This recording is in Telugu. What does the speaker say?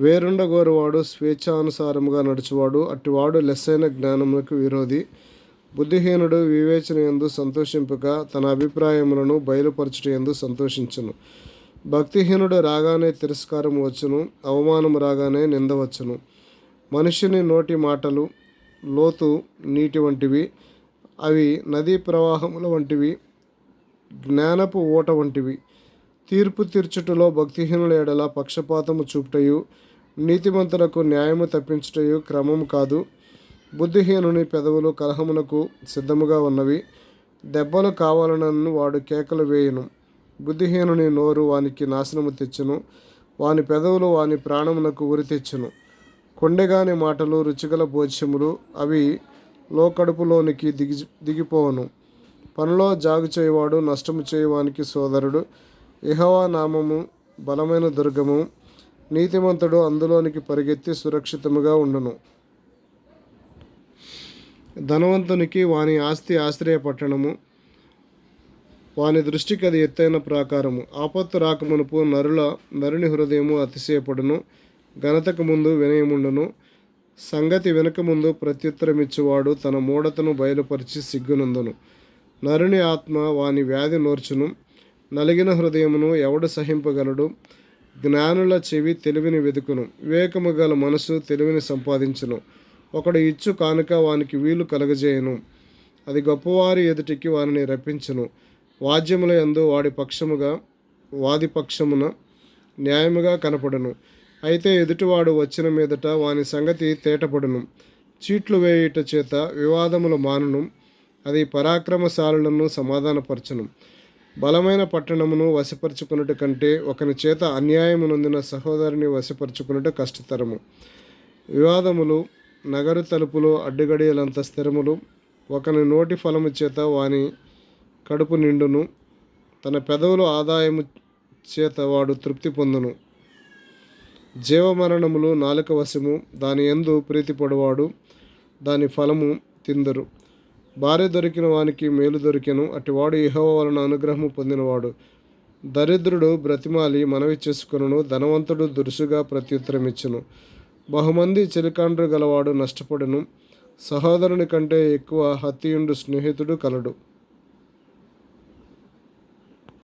వేరుండగోరువాడు స్వేచ్ఛానుసారముగా నడుచువాడు అట్టివాడు లెస్సైన జ్ఞానములకు విరోధి. బుద్ధిహీనుడు వివేచన ఎందు సంతోషింపక తన అభిప్రాయములను బయలుపరచుట ఎందు సంతోషించును. భక్తిహీనుడు రాగానే తిరస్కారం వచ్చును అవమానం రాగానే నిందవచ్చును మనిషిని నోటి మాటలు లోతు నీటి వంటివి అవి నదీ ప్రవాహముల వంటివి జ్ఞానపు ఓట వంటివి. తీర్పు తీర్చుటలో భక్తిహీనుల ఎడల పక్షపాతము చూపుటయు నీతిమంతులకు న్యాయము తప్పించుటయు క్రమము కాదు. బుద్ధిహీనుని పెదవులు కలహమునకు సిద్ధముగా ఉన్నవి. దెబ్బలు కావాలనను వాడు కేకలు వేయును. బుద్ధిహీనుని నోరు వానికి నాశనము తెచ్చును. వాని పెదవులు వాని ప్రాణమునకు ఉరి తెచ్చును. కొండెగాని మాటలు రుచిగల భోజ్యములు అవి లోకడుపులోనికి దిగి దిగిపోవును. పనిలో జాగు చేయవాడు నష్టము చేయవానికి సోదరుడు. ఇహవా నామము బలమైన దుర్గము. నీతిమంతుడు అందులోనికి పరిగెత్తి సురక్షితముగా ఉండును. ధనవంతునికి వాని ఆస్తి ఆశ్రయ పట్టణము వాని దృష్టికి అది ఎత్తైన ప్రాకారము. ఆపత్తు రాకమునుపు నరుల నరుని హృదయము అతిశయపడును. ఘనతకు ముందు వినయముండును. సంగతి వెనుక ముందు ప్రత్యుత్తరమిచ్చువాడు తన మూఢతను బయలుపరిచి సిగ్గునందును. నరుని ఆత్మ వాని వ్యాధి నోర్చును. నలిగిన హృదయమును ఎవడు సహింపగలడు? జ్ఞానుల చెవి తెలివిని వెతుకును. వివేకము గల మనసు తెలివిని సంపాదించును. ఒకడు ఇచ్చు కానుక వానికి వీలు కలగజేయను. అది గొప్పవారి ఎదుటికి వారిని రప్పించును. వాద్యముల యందు వాడి పక్షముగా వాది పక్షమున న్యాయముగా కనపడును. అయితే ఎదుటివాడు వచ్చిన మీదట వాని సంగతి తేటపడును. చీట్లు వేయుట చేత వివాదములు మానును. అది పరాక్రమశాలులను సమాధానపరచును. బలమైన పట్టణమును వశపరుచుకున్నట్టు కంటే ఒకని చేత అన్యాయము నొందిన సహోదరుని వశపరుచుకున్నట్ట కష్టతరము. వివాదములు నగరు తలుపులు అడ్డుగడియలంత స్థిరములు ఒకని నోటి ఫలము చేత వాని కడుపు నిండును తన పెదవులు ఆదాయము చేత వాడు తృప్తి పొందును. జీవమరణములు నాలుక వశము దాని ఎందు ప్రీతిపడువాడు దాని ఫలము తిందరు. భార్య దొరికిన వానికి మేలు దొరికెను. అటివాడు ఇహవ వలన అనుగ్రహము పొందినవాడు. దరిద్రుడు బ్రతిమాలి మనవి చేసుకును ధనవంతుడు దురుసుగా ప్రత్యుత్తరమిచ్చును. బహుమంది చిలికాండ్రు గలవాడు నష్టపడును. సహోదరుని కంటే ఎక్కువ హత్యుండు స్నేహితుడు కలడు.